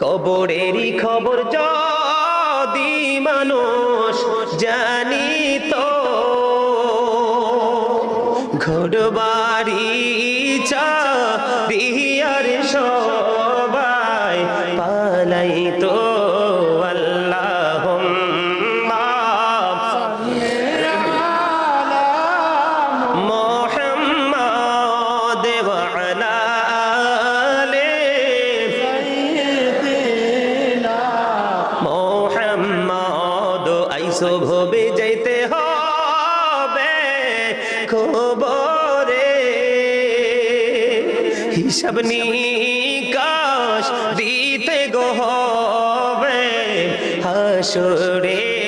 কবরেরই খবর যদি মানুষ জানি তো বাড়ি চারিয়ার সবাই পালাই আইসো বিজয়তে যাইতে হবে খবরে। হিসাব নিকাশ দিতে গো হবে হাসরে।